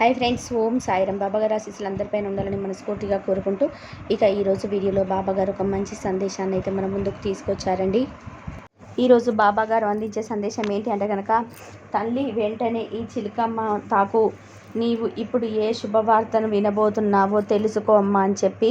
Hi friends ఓం సాయిరం బాబాగారు ఆశీస్సులు అందరిపైన ఉండాలని మనస్ఫూర్తిగా కోరుకుంటూ ఇక ఈరోజు వీడియోలో బాబాగారు ఒక మంచి సందేశాన్ని అయితే మన ముందుకు తీసుకొచ్చారండి. ఈరోజు బాబాగారు అందించే సందేశం ఏంటి అంటే కనుక తల్లి వెంటనే ఈ చిలుకమ్మ తాకు నీవు ఇప్పుడు ఏ శుభవార్తను వినబోతున్నావో తెలుసుకో అమ్మా అని చెప్పి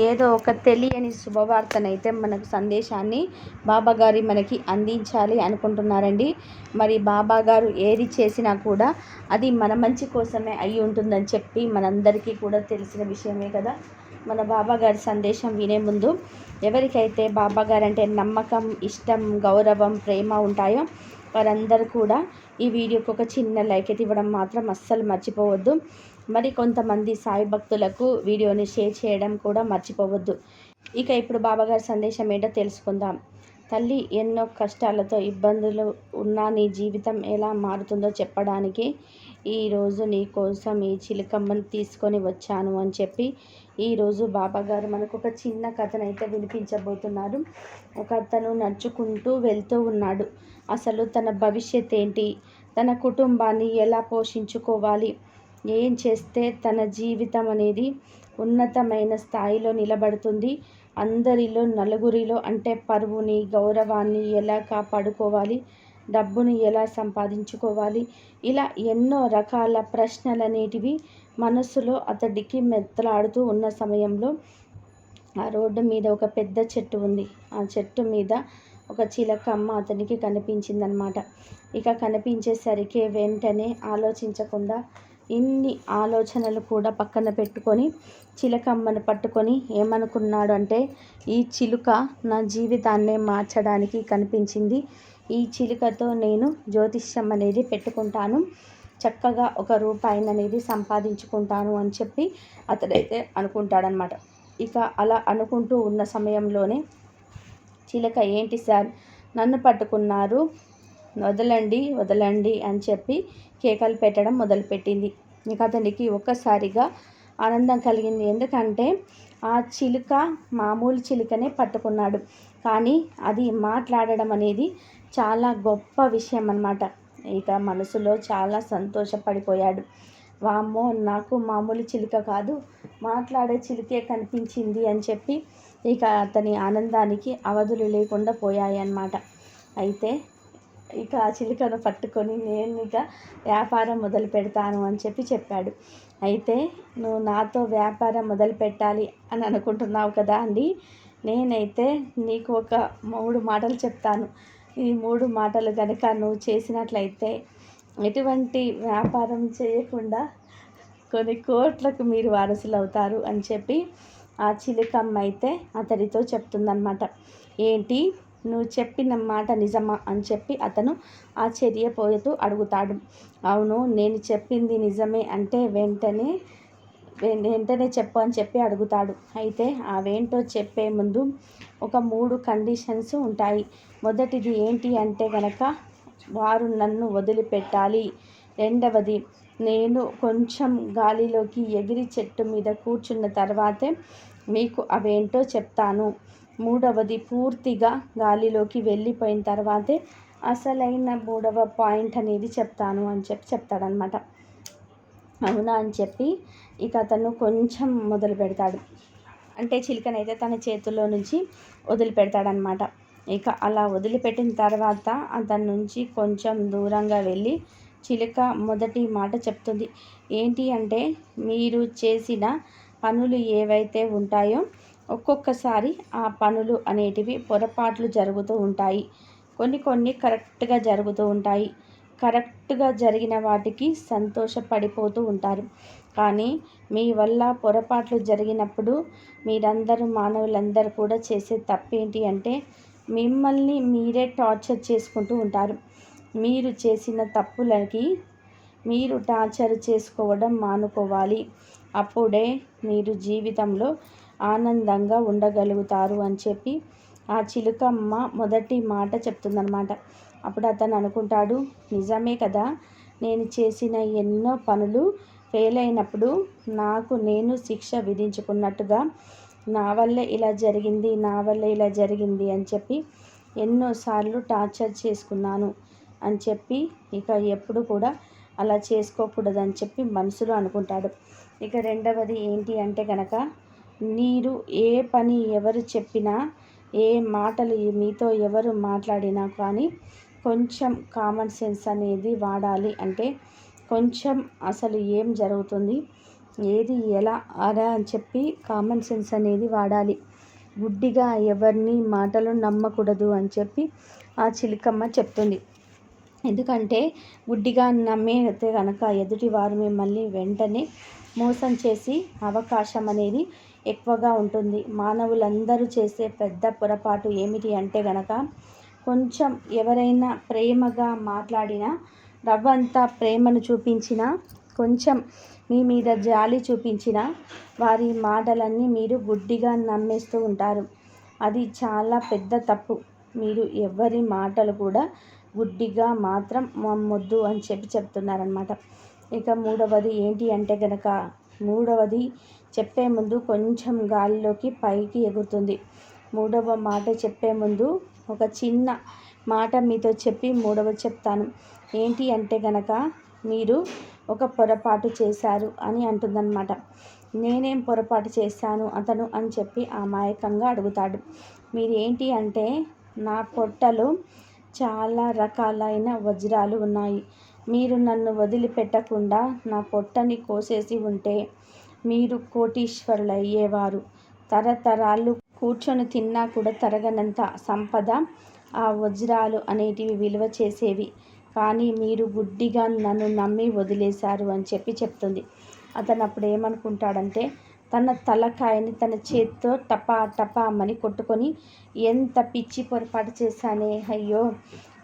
ఏదో ఒక తెలియని శుభవార్తనైతే మనకు సందేశాన్ని బాబాగారి మనకి అందించాలి అనుకుంటున్నారండి. మరి బాబాగారు ఏది చేసినా కూడా అది మన మంచి కోసమే అయి ఉంటుందని చెప్పి మనందరికీ కూడా తెలిసిన విషయమే కదా. మన బాబాగారి సందేశం వినే ముందు ఎవరికైతే బాబాగారు అంటే నమ్మకం ఇష్టం గౌరవం ప్రేమ ఉంటాయో వారందరూ కూడా ఈ వీడియోకి ఒక చిన్న లైక్ అయితే ఇవ్వడం మాత్రం అస్సలు మర్చిపోవద్దు. మరి కొంతమంది సాయి భక్తులకు వీడియోని షేర్ చేయడం కూడా మర్చిపోవద్దు. ఇక ఇప్పుడు బాబాగారి సందేశం ఏంటో తెలుసుకుందాం. తల్లి ఎన్నో కష్టాలతో ఇబ్బందులు ఉన్నా నీ జీవితం ఎలా మారుతుందో చెప్పడానికి ఈరోజు నీ కోసం ఈ చిలకమ్మని తీసుకొని వచ్చాను అని చెప్పి ఈరోజు బాబాగారు మనకు ఒక చిన్న కథనైతే వినిపించబోతున్నారు. ఒక అతను నడుచుకుంటూ వెళ్తూ ఉన్నాడు. అసలు తన భవిష్యత్ ఏంటి? తన కుటుంబాన్ని ఎలా పోషించుకోవాలి? ఏం చేస్తే తన జీవితం అనేది ఉన్నతమైన స్థాయిలో నిలబడుతుంది? అందరిలో నలుగురిలో అంటే పరువుని గౌరవాన్ని ఎలా కాపాడుకోవాలి డబ్బుని ఎలా సంపాదించుకోవాలి ఇలా ఎన్నో రకాల ప్రశ్నలు అనేటివి మనసులో అతడికి మెత్తలాడుతూ ఉన్న సమయంలో ఆ రోడ్డు మీద ఒక పెద్ద చెట్టు ఉంది. ఆ చెట్టు మీద ఒక చిలకమ్మ అతనికి కనిపించిందనమాట. ఇక కనిపించేసరికి వెంటనే ఆలోచించకుండా ఇన్ని ఆలోచనలు కూడా పక్కన పెట్టుకొని చిలకమ్మను పట్టుకొని ఏమనుకున్నాడు అంటే ఈ చిలుక నా జీవితాన్నే మార్చడానికి కనిపించింది. ఈ చిలుకతో నేను జ్యోతిష్యం అనేది పెట్టుకుంటాను. చక్కగా ఒక రూపాయిని అనేది సంపాదించుకుంటాను అని చెప్పి అతడైతే అనుకుంటాడనమాట ఇక అలా అనుకుంటూ ఉన్న సమయంలోనే చిలక ఏంటి సార్? నన్ను పట్టుకున్నారు. వదలండి వదలండి అని చెప్పి కేకలు పెట్టడం మొదలుపెట్టింది. ఇక అతనికి ఒక్కసారిగా ఆనందం కలిగింది. ఎందుకంటే ఆ చిలుక మామూలు చిలుకనే పట్టుకున్నాడు. కానీ అది మాట్లాడడం అనేది చాలా గొప్ప విషయం అన్నమాట. ఇక మనసులో చాలా సంతోషపడిపోయాడు. వామ్మో నాకు మామూలు చిలుక కాదు మాట్లాడే చిలుకే కనిపించింది అని చెప్పి ఇక అతని ఆనందానికి అవధులు లేకుండా పోయాయి అన్నమాట అయితే ఇక ఆ చిలుకను పట్టుకొని నేను ఇక వ్యాపారం మొదలు పెడతాను అని చెప్పి చెప్పాడు. అయితే నువ్వు నాతో వ్యాపారం మొదలు పెట్టాలి అని అనుకుంటున్నావు కదా అండి? నేనైతే నీకు ఒక మూడు మాటలు చెప్తాను. ఈ మూడు మాటలు కనుక నువ్వు చేసినట్లయితే ఎటువంటి వ్యాపారం చేయకుండా కొన్ని కోట్లకు మీరు వారసులు అవుతారు అని చెప్పి ఆ చిలుకమ్మ అయితే అతడితో చెప్తుందనమాట ఏంటి? నువ్వు చెప్పిన మాట నిజమా అని చెప్పి అతను ఆశ్చర్యపోతూ అడుగుతాడు. అవును నేను చెప్పింది నిజమే అంటే వెంటనే వెంటనే చెప్పు అని చెప్పి అడుగుతాడు. అయితే అవేంటో చెప్పే ముందు ఒక మూడు కండిషన్స్ ఉంటాయి. మొదటిది ఏంటి అంటే కనుక వారు నన్ను వదిలిపెట్టాలి. రెండవది నేను కొంచెం గాలిలోకి ఎగిరి చెట్టు మీద కూర్చున్న తర్వాతే మీకు అవేంటో చెప్తాను. మూడవది పూర్తిగా గాలిలోకి వెళ్ళిపోయిన తర్వాతే అసలైన మూడవ పాయింట్ అనేది చెప్తాను అని చెప్పి చెప్తాడనమాట అవునా అని చెప్పి ఇక అతను కొంచెం మొదలు పెడతాడు. అంటే చిలుకనైతే తన చేతుల్లో నుంచి వదిలిపెడతాడనమాట ఇక అలా వదిలిపెట్టిన తర్వాత అతని నుంచి కొంచెం దూరంగా వెళ్ళి చిలుక మొదటి మాట చెప్తుంది. ఏంటి అంటే మీరు చేసిన పనులు ఏవైతే ఉంటాయో ఒక్కొక్కసారి ఆ పనులు అనేటివి పొరపాట్లు జరుగుతూ ఉంటాయి. కొన్ని కొన్ని కరెక్ట్గా జరుగుతూ ఉంటాయి. కరెక్ట్గా జరిగిన వాటికి సంతోషపడిపోతూ ఉంటారు. కానీ మీ వల్ల పొరపాట్లు జరిగినప్పుడు మీరందరూ మానవులందరూ కూడా చేసే తప్పేంటి అంటే మిమ్మల్ని మీరే టార్చర్ చేసుకుంటూ ఉంటారు. మీరు చేసిన తప్పులకి మీరు టార్చర్ చేసుకోవడం మానుకోవాలి. అప్పుడే మీరు జీవితంలో ఆనందంగా ఉండగలుగుతారు అని చెప్పి ఆ చిలుకమ్మ మొదటి మాట చెప్తుందనమాట అప్పుడు అతను అనుకుంటాడు నిజమే కదా నేను చేసిన ఎన్నో పనులు ఫెయిల్ అయినప్పుడు నాకు నేను శిక్ష విధించుకున్నట్టుగా నా వల్లే ఇలా జరిగింది నా వల్లే ఇలా జరిగింది అని చెప్పి ఎన్నోసార్లు టార్చర్ చేసుకున్నాను అని చెప్పి ఇక ఎప్పుడు కూడా అలా చేసుకోకూడదని చెప్పి మనసులో అనుకుంటాడు. ఇక రెండవది ఏంటి అంటే కనుక మీరు ఏ పని ఎవరు చెప్పినా ఏ మాటలు మీతో ఎవరు మాట్లాడినా కానీ కొంచెం కామన్ సెన్స్ అనేది వాడాలి. అంటే కొంచెం అసలు ఏం జరుగుతుంది ఏది ఎలా అలా అని చెప్పి కామన్ సెన్స్ అనేది వాడాలి. గుడ్డిగా ఎవరిని మాటలు నమ్మకూడదు అని చెప్పి ఆ చిలికమ్మ చెప్తుంది. ఎందుకంటే గుడ్డిగా నమ్మేతే కనుక ఎదుటి వారు మిమ్మల్ని వెంటనే మోసం చేసి అవకాశం అనేది ఎక్కువగా ఉంటుంది. మానవులందరూ చేసే పెద్ద పొరపాటు ఏమిటి అంటే గనక కొంచెం ఎవరైనా ప్రేమగా మాట్లాడినా రవ్వంతా ప్రేమను చూపించినా కొంచెం మీ మీద జాలి చూపించిన వారి మాటలన్నీ మీరు గుడ్డిగా నమ్మేస్తూ ఉంటారు. అది చాలా పెద్ద తప్పు. మీరు ఎవరి మాటలు కూడా గుడ్డిగా మాత్రం నమ్మొద్దు అని చెప్పి చెప్తున్నారనమాట ఇక మూడవది ఏంటి అంటే కనుక మూడవది చెప్పే ముందు కొంచెం గాలిలోకి పైకి ఎగురుతుంది. మూడవ మాట చెప్పే ముందు ఒక చిన్న మాట మీతో చెప్పి మూడవ చెప్తాను. ఏంటి అంటే గనక మీరు ఒక పొరపాటు చేశారు అని అంటుందన్నమాట. నేనేం పొరపాటు చేశాను అతను అని చెప్పి అమాయకంగా అడుగుతాడు. మీరు ఏంటి అంటే నా పొట్టలో చాలా రకాలైన వజ్రాలు ఉన్నాయి. మీరు నన్ను వదిలిపెట్టకుండా నా పొట్టని కోసేసి ఉంటే మీరు కోటీశ్వరులు అయ్యేవారు తరతరాలు కూర్చొని తిన్నా కూడా తరగనంత సంపద ఆ వజ్రాలు అనేటివి విలువ చేసేవి. కానీ మీరు గుడ్డిగా నన్ను నమ్మి వదిలేశారు అని చెప్పి చెప్తుంది. అతను అప్పుడు ఏమనుకుంటాడంటే తన తలకాయని తన చేత్తో టపా టపా అమ్మని కొట్టుకొని ఎంత పిచ్చి పొరపాటు చేశానే అయ్యో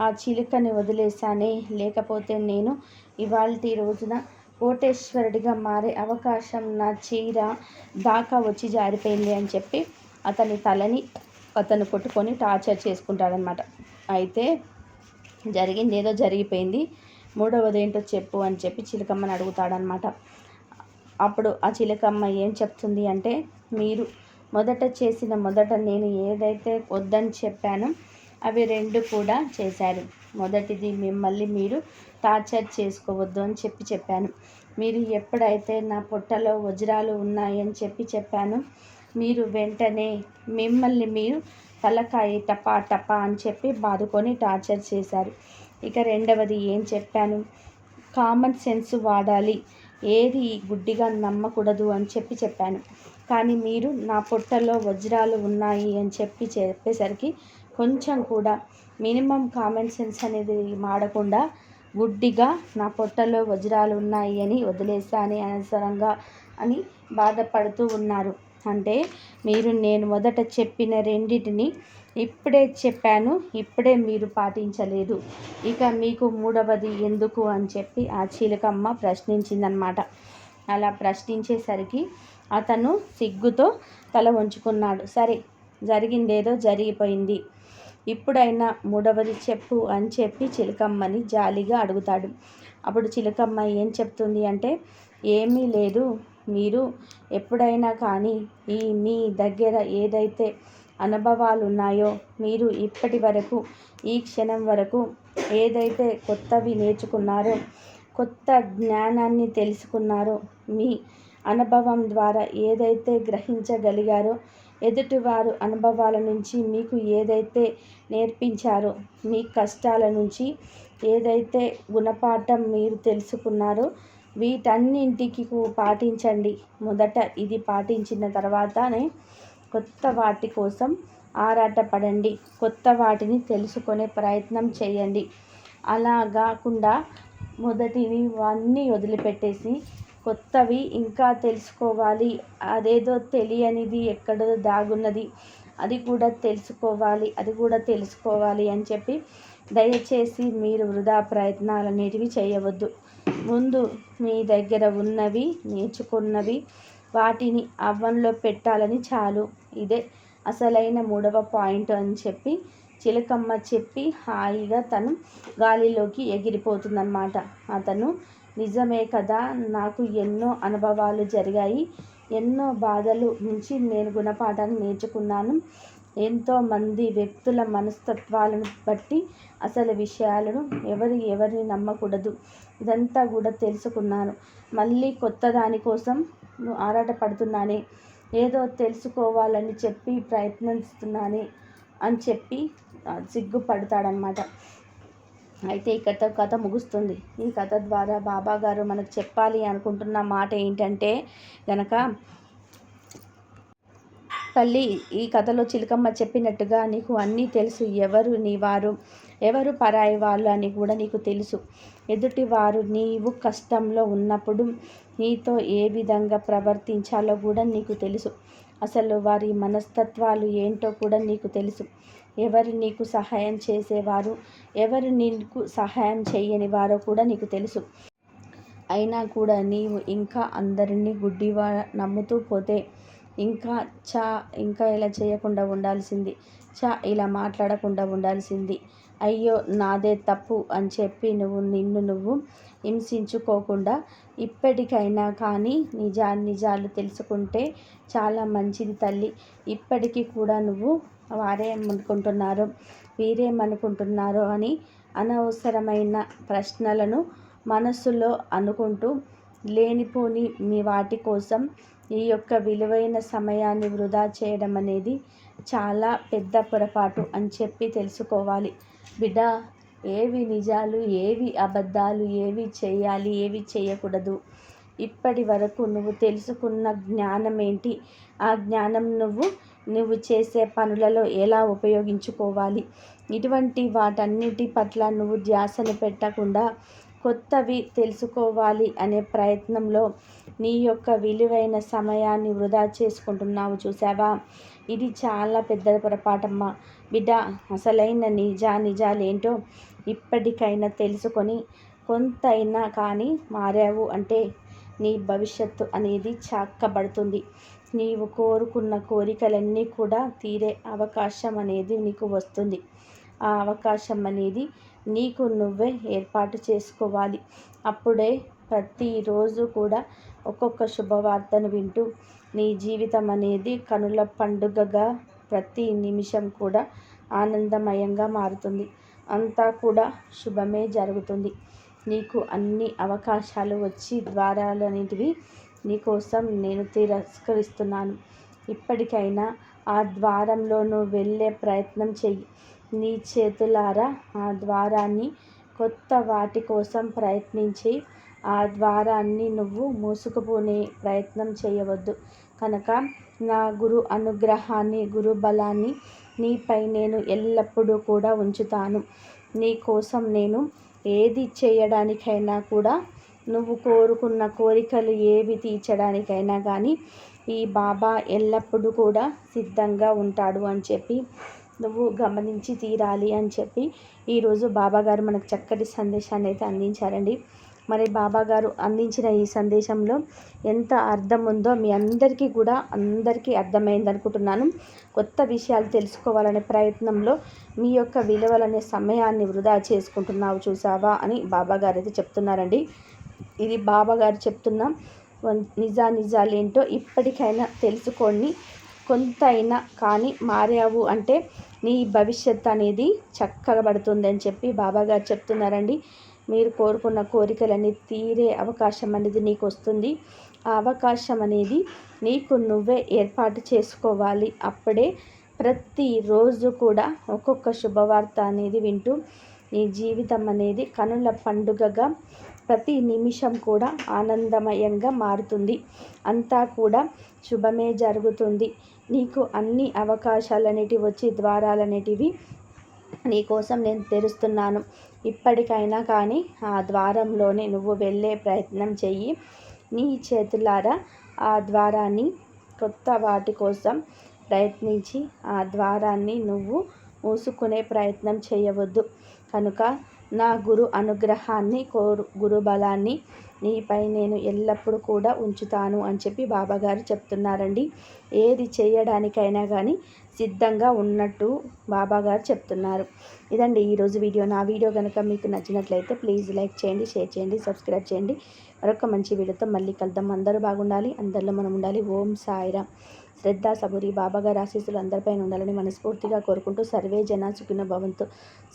ఆ చిలుకని వదిలేశానే లేకపోతే నేను ఇవాళ రోజున కోటేశ్వరుడిగా మారే అవకాశం నా చీర దాకా వచ్చి జారిపోయింది అని చెప్పి అతని తలని అతను కొట్టుకొని టార్చర్ చేసుకుంటాడనమాట అయితే జరిగింది ఏదో జరిగిపోయింది. మూడవది ఏంటో చెప్పు అని చెప్పి చిలకమ్మని అడుగుతాడనమాట అప్పుడు ఆ చిలకమ్మ ఏం చెప్తుంది అంటే మీరు మొదట చేసిన మొదట నేను ఏదైతే వద్దని చెప్పానో అవి రెండు కూడా చేశారు. మొదటిది మిమ్మల్ని మీరు టార్చర్ చేసుకోవద్దు అని చెప్పి చెప్పాను. మీరు ఎప్పుడైతే నా పొట్టలో వజ్రాలు ఉన్నాయని చెప్పి చెప్పాను మీరు వెంటనే మిమ్మల్ని మీరు తలకాయ టపా టపా అని చెప్పి బాదుకొని టార్చర్ చేశారు. ఇక రెండవది ఏం చెప్పాను? కామన్ సెన్స్ వాడాలి. ఏది గుడ్డిగా నమ్మకూడదు అని చెప్పి చెప్పాను. కానీ మీరు నా పొట్టలో వజ్రాలు ఉన్నాయి అని చెప్పి చెప్పేసరికి కొంచెం కూడా మినిమం కామన్ సెన్స్ అనేది మాడకుండా గుడ్డిగా నా పొట్టలో వజ్రాలు ఉన్నాయి అని వదిలేసాని అనవసరంగా అని బాధపడుతూ ఉన్నారు. అంటే మీరు నేను మొదట చెప్పిన రెండింటిని ఇప్పుడే చెప్పాను ఇప్పుడే మీరు పాటించలేదు. ఇక మీకు మూడవది ఎందుకు అని చెప్పి ఆ చీలకమ్మ ప్రశ్నించిందనమాట. అలా ప్రశ్నించేసరికి అతను సిగ్గుతో తల ఉంచుకున్నాడు సరే జరిగిందేదో జరిగిపోయింది. ఇప్పుడైనా మూడవది చెప్పు అని చెప్పి చిలకమ్మని జాలిగా అడుగుతాడు. అప్పుడు చిలకమ్మ ఏం చెప్తుంది అంటే ఏమీ లేదు మీరు ఎప్పుడైనా కానీ ఈ మీ దగ్గర ఏదైతే అనుభవాలు ఉన్నాయో మీరు ఇప్పటి వరకు ఈ క్షణం వరకు ఏదైతే కొత్తవి నేర్చుకున్నారో కొత్త జ్ఞానాన్ని తెలుసుకున్నారో మీ అనుభవం ద్వారా ఏదైతే గ్రహించగలిగారో ఎదుటివారు అనుభవాల నుంచి మీకు ఏదైతే నేర్పించారో మీ కష్టాల నుంచి ఏదైతే గుణపాఠం మీరు తెలుసుకున్నారో వీటన్నింటికి పాటించండి. మొదట ఇది పాటించిన తర్వాతనే కొత్త వాటి కోసం ఆరాటపడండి. కొత్త వాటిని తెలుసుకునే ప్రయత్నం చేయండి. అలా కాకుండా మొదటివి అన్నీ వదిలిపెట్టేసి కొత్తవి ఇంకా తెలుసుకోవాలి. అదేదో తెలియనిది ఎక్కడో దాగున్నది. అది కూడా తెలుసుకోవాలి. అది కూడా తెలుసుకోవాలి అని చెప్పి దయచేసి మీరు వృధా ప్రయత్నాలు అనేటివి చేయవద్దు. ముందు మీ దగ్గర ఉన్నవి నేర్చుకున్నవి వాటిని అవ్వంలో పెట్టాలని చాలు. ఇదే అసలైన మూడవ పాయింట్ అని చెప్పి చిలకమ్మ చెప్పి హాయిగా తను గాలిలోకి ఎగిరిపోతుందన్నమాట. అతను నిజమే కదా? నాకు ఎన్నో అనుభవాలు జరిగాయి. ఎన్నో బాధలు నుంచి నేను గుణపాఠాన్ని నేర్చుకున్నాను. ఎంతోమంది వ్యక్తుల మనస్తత్వాలను బట్టి అసలు విషయాలను ఎవరు ఎవరిని నమ్మకూడదు. ఇదంతా కూడా తెలుసుకున్నాను. మళ్ళీ కొత్త దానికోసం ఆరాటపడుతున్నానే. ఏదో తెలుసుకోవాలని చెప్పి ప్రయత్నిస్తున్నానే అని చెప్పి సిగ్గుపడతాడనమాట అయితే ఈ కథ కథ ముగుస్తుంది. ఈ కథ ద్వారా బాబా గారు మనకు చెప్పాలి అనుకుంటున్న మాట ఏంటంటే గనక తల్లి ఈ కథలో చిలకమ్మ చెప్పినట్టుగా నీకు అన్నీ తెలుసు. ఎవరు నీ వారు? ఎవరు పరాయి వాళ్ళు అని కూడా నీకు తెలుసు. ఎదుటి వారు నీవు కష్టంలో ఉన్నప్పుడు నీతో ఏ విధంగా ప్రవర్తించాలో కూడా నీకు తెలుసు. అసలు వారి మనస్తత్వాలు ఏంటో కూడా నీకు తెలుసు. ఎవరు నీకు సహాయం చేసేవారు? ఎవరు నీకు సహాయం చేయని వారో కూడా నీకు తెలుసు. అయినా కూడా నీవు ఇంకా అందరినీ గుడ్డివా నమ్ముతూ పోతే ఇంకా చా ఇంకా ఇలా చేయకుండా ఉండాల్సింది. చా ఇలా మాట్లాడకుండా ఉండాల్సింది. అయ్యో నాదే తప్పు అని చెప్పి నువ్వు నిన్ను నువ్వు హింసించుకోకుండా ఇప్పటికైనా కానీ నిజా నిజాలు తెలుసుకుంటే చాలా మంచిది తల్లి. ఇప్పటికీ కూడా నువ్వు వారేమనుకుంటున్నారు వీరేమనుకుంటున్నారో అని అనవసరమైన ప్రశ్నలను మనస్సులో అనుకుంటూ లేనిపోని మీ వాటి కోసం ఈ యొక్క విలువైన సమయాన్ని వృధా చేయడం అనేది చాలా పెద్ద పొరపాటు అని చెప్పి తెలుసుకోవాలి. బిడ్డ ఏవి నిజాలు ఏవి అబద్ధాలు ఏవి చేయాలి ఏవి చేయకూడదు? ఇప్పటి వరకు నువ్వు తెలుసుకున్న జ్ఞానం ఏంటి ఆ జ్ఞానం నువ్వు నువ్వు చేసే పనులలో ఎలా ఉపయోగించుకోవాలి? ఇటువంటి వాటన్నిటి పట్ల నువ్వు ధ్యాసను పెట్టకుండా కొత్తవి తెలుసుకోవాలి అనే ప్రయత్నంలో నీ యొక్క విలువైన సమయాన్ని వృధా చేసుకుంటున్నావు చూసావా ఇది చాలా పెద్ద పొరపాటమ్మా. బిడ్డ అసలైన నిజా నిజాలేంటో ఇప్పటికైనా తెలుసుకొని కొంతైనా కానీ మారావు అంటే నీ భవిష్యత్తు అనేది చాక్కబడుతుంది. నీవు కోరుకున్న కోరికలన్నీ కూడా తీరే అవకాశం అనేది నీకు వస్తుంది. ఆ అవకాశం అనేది నీకు నువ్వే ఏర్పాటు చేసుకోవాలి. అప్పుడే ప్రతిరోజు కూడా ఒక్కొక్క శుభవార్తను వింటూ నీ జీవితం అనేది కనుల పండుగగా ప్రతి నిమిషం కూడా ఆనందమయంగా మారుతుంది. అంతా కూడా శుభమే జరుగుతుంది. నీకు అన్ని అవకాశాలు వచ్చి ద్వారాలన్నిటివి నీకోసం నేను తిరస్కరిస్తున్నాను. ఇప్పటికైనా ఆ ద్వారంలోనూ వెళ్ళే ప్రయత్నం చెయ్యి. నీ చేతులారా ఆ ద్వారాన్ని కొత్త వాటి కోసం ప్రయత్నించి ఆ ద్వారాన్ని నువ్వు మూసుకుపోనే ప్రయత్నం చేయవద్దు కనుక నా గురు అనుగ్రహాన్ని గురు బలాన్ని నీపై నేను ఎల్లప్పుడూ కూడా ఉంచుతాను. నీ కోసం నేను ఏది చేయడానికైనా కూడా నువ్వు కోరుకున్న కోరికలు ఏవి తీర్చడానికైనా కానీ ఈ బాబా ఎల్లప్పుడూ కూడా సిద్ధంగా ఉంటాడు అని చెప్పి నువ్వు గమనించి తీరాలి అని చెప్పి ఈరోజు బాబాగారు మనకు చక్కటి సందేశాన్ని అయితే అందించారండి. మరి బాబా గారు అందించిన ఈ సందేశంలో ఎంత అర్థం ఉందో మీ అందరికీ కూడా అందరికీ అర్థమైంది అనుకుంటున్నాను. కొత్త విషయాలు తెలుసుకోవాలనే ప్రయత్నంలో మీ యొక్క విలువలనే సమయాన్ని వృధా చేసుకుంటున్నావు చూసావా అని బాబా గారు అయితే చెప్తున్నారండి. ఇది బాబాగారు చెప్తున్న నిజా నిజాలేంటో ఇప్పటికైనా తెలుసుకోండి. కొంత అయినా కానీ మారావు అంటే నీ భవిష్యత్ అనేది చక్కగా పడుతుంది అని చెప్పి బాబాగారు చెప్తున్నారండి. మీరు కోరుకున్న కోరికలన్నీ తీరే అవకాశం అనేది నీకు వస్తుంది. ఆ అవకాశం అనేది నీకు నువ్వే ఏర్పాటు చేసుకోవాలి. అప్పుడే ప్రతిరోజు కూడా ఒక్కొక్క శుభవార్త అనేది వింటూ నీ జీవితం అనేది కనుల పండుగగా ప్రతి నిమిషం కూడా ఆనందమయంగా మారుతుంది. అంతా కూడా శుభమే జరుగుతుంది. నీకు అన్ని అవకాశాలనేటివి వచ్చి ద్వారాలు అనేటివి నీకోసం నేను తెరుస్తున్నాను. ఇప్పటికైనా కానీ ఆ ద్వారంలోనే నువ్వు వెళ్ళే ప్రయత్నం చెయ్యి. నీ చేతులారా ఆ ద్వారాన్ని కొత్త వాటి కోసం ప్రయత్నించి ఆ ద్వారాన్ని నువ్వు మూసుకునే ప్రయత్నం చేయవద్దు. కనుక నా గురు అనుగ్రహాన్ని కోరు గురు బలాన్ని నీపై నేను ఎల్లప్పుడూ కూడా ఉంచుతాను అని చెప్పి బాబాగారు చెప్తున్నారండి. ఏది చేయడానికైనా కానీ సిద్ధంగా ఉన్నట్టు బాబాగారు చెప్తున్నారు. ఇదండి ఈరోజు వీడియో. నా వీడియో కనుక మీకు నచ్చినట్లయితే ప్లీజ్ లైక్ చేయండి షేర్ చేయండి సబ్స్క్రైబ్ చేయండి. మరొక మంచి వీడియోతో మళ్ళీ కలుద్దాం. అందరూ బాగుండాలి అందరిలో మనం ఉండాలి. ఓం సాయిరా శ్రద్ధ సబూరి బాబాగారి ఆశీస్సులు అందరిపైన ఉండాలని మనస్ఫూర్తిగా కోరుకుంటూ సర్వే జన సుఖిన భవంతు.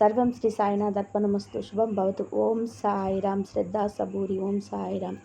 సర్వం శ్రీ సాయినాథ్ అర్పణమస్తు. శుభం భవతు. ఓం సాయిరామ్ శ్రద్ధ సబూరి. ఓం సాయిరామ్